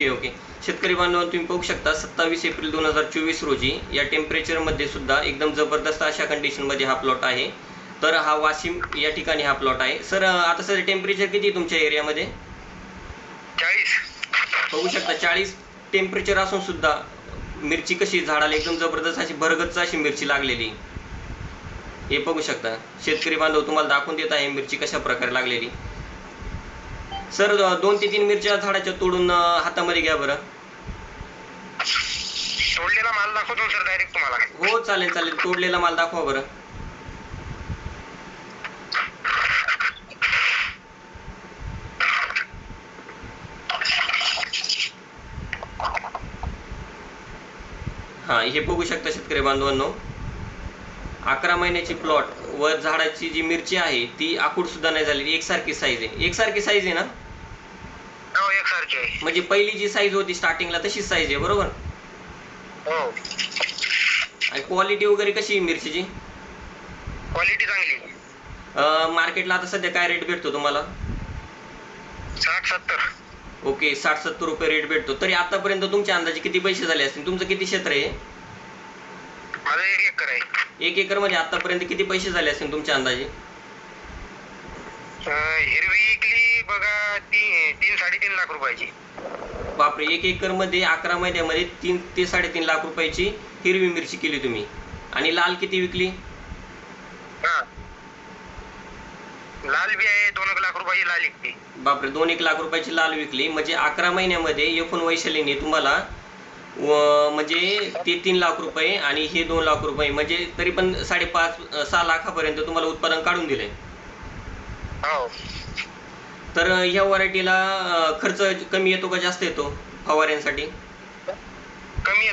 Okay okay शेतकरी बांधवांनो तुम्ही पाहू शकता सत्तावीस एप्रिल दोन हजार चोवीस रोजी या टेम्परेचरमध्ये सुद्धा एकदम जबरदस्त अशा कंडिशनमध्ये हा प्लॉट आहे. तर हा वाशिम या ठिकाणी हा प्लॉट आहे. सर आता सर टेम्परेचर किती आहे तुमच्या एरियामध्ये चाळीस. बघू शकता चाळीस टेम्परेचर असून सुद्धा मिरची कशी झाडाला एकदम जबरदस्त अशी भरगच्च अशी मिरची लागलेली. हे बघू शकता. शेतकरी बांधव तुम्हाला दाखवून देत आहे मिरची कशा प्रकारे लागलेली. सर दोन ते तीन मिरच्या झाडाच्या तोडून हातामध्ये घ्या बरं. तोडलेला माल दाखवतो सर डायरेक्ट तुम्हाला. हो चालेल चालेल. तोडलेला माल दाखवा बरं. हा हे बघू शकता शेतकरी बांधवांनो. अकरा महिन्याची प्लॉट व झाडाची जी मिरची आहे ती आकूड सुद्धा नाही झालेली. एकसारखी साईज आहे. एकसारखी साईज आहे ना? आहे. म्हणजे पहिली जी साईज होती स्टार्टिंगला तशीच साईज आहे बरोबर? हो. आणि क्वालिटी वगैरे कशी आहे मिरचीची? क्वालिटी चांगली अं, मार्केटला आता सध्या काय रेट भेटतो तुम्हाला? साठ सत्तर. ओके साठ सत्तर रुपये रेट भेटतो. तरी आतापर्यंत तुमच्या अंदाजे किती पैसे झाले असतील? तुमचं किती क्षेत्र आहे? माझं एक एकर आहे. एक एकरमध्ये आतापर्यंत किती पैसे झाले असतील तुमच्या अंदाजे? अं, हिरवी इकली बघा तीन तीन साडेतीन लाख रुपयाची. बापरे एक एकरमध्ये अकरा महिन्यामध्ये तीन ते साडेतीन लाख रुपयाची हिरवी मिरची केली तुम्ही. आणि लाल किती विकली? हा. लाल बी आहे दोन एक लाख रुपयाची लाल इकती बापरे दोन एक लाख रुपयाची लाल विकली. म्हणजे अकरा महिन्यामध्ये एकूण वैशालीने तुम्हाला व- म्हणजे ते तीन लाख रुपये आणि हे दोन लाख रुपये म्हणजे तरी पण साडेपाच सहा लाखापर्यंत तुम्हाला उत्पादन काढून दिलंय. हो. तर ह्या व्हरायटीला खर्च कमी येतो का जास्त येतो फवाऱ्यांसाठी? कमी येतो.